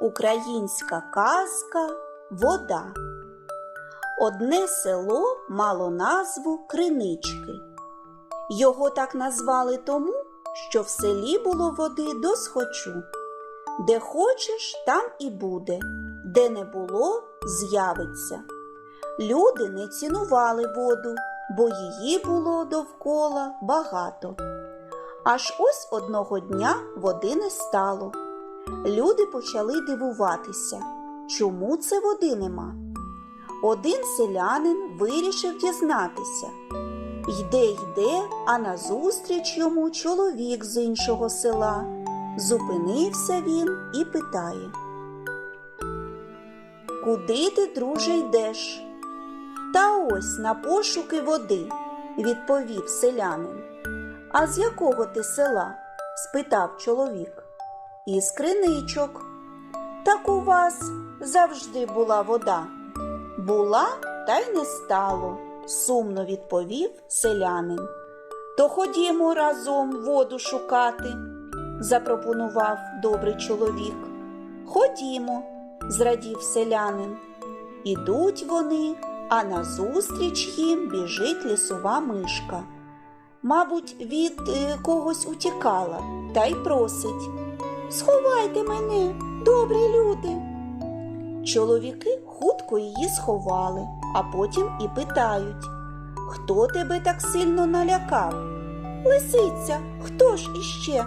Українська казка Вода. Одне село мало назву Кринички. Його так назвали тому, що в селі було води до схочу. Де хочеш, там і буде, де не було, з'явиться. Люди не цінували воду, бо її було довкола багато. Аж ось одного дня води не стало. Люди почали дивуватися, чому це води нема. Один селянин вирішив дізнатися. Йде, йде, а назустріч йому чоловік з іншого села. Зупинився він і питає. Куди ти, друже, йдеш? Та ось на пошуки води, відповів селянин. А з якого ти села? спитав чоловік. Із криничок. Так у вас завжди була вода. Була, та й не стало, сумно відповів селянин. То ходімо разом воду шукати, запропонував добрий чоловік. Ходімо, зрадів селянин. Ідуть вони, а назустріч їм біжить лісова мишка. Мабуть, від е, когось утікала та й просить. Сховайте мене, добрі люди. Чоловіки хутко її сховали, а потім і питають Хто тебе так сильно налякав? Лисиця, хто ж іще?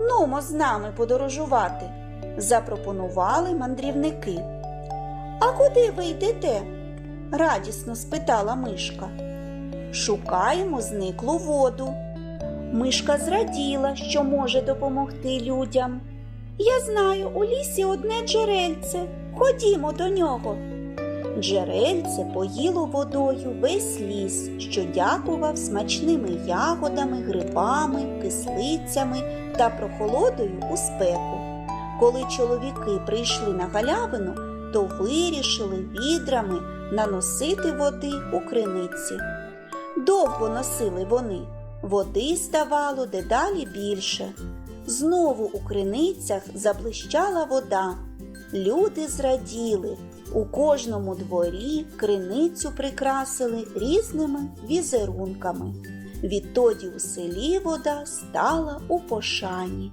Нумо з нами подорожувати, запропонували мандрівники. А куди ви йдете? радісно спитала мишка. Шукаємо зниклу воду. Мишка зраділа, що може допомогти людям. Я знаю, у лісі одне джерельце. Ходімо до нього. Джерельце поїло водою весь ліс, що дякував смачними ягодами, грибами, кислицями та прохолодою у спеку. Коли чоловіки прийшли на галявину, то вирішили відрами наносити води у криниці. Довго носили вони, води ставало дедалі більше. Знову у криницях заблищала вода. Люди зраділи. У кожному дворі криницю прикрасили різними візерунками. Відтоді у селі вода стала у пошані.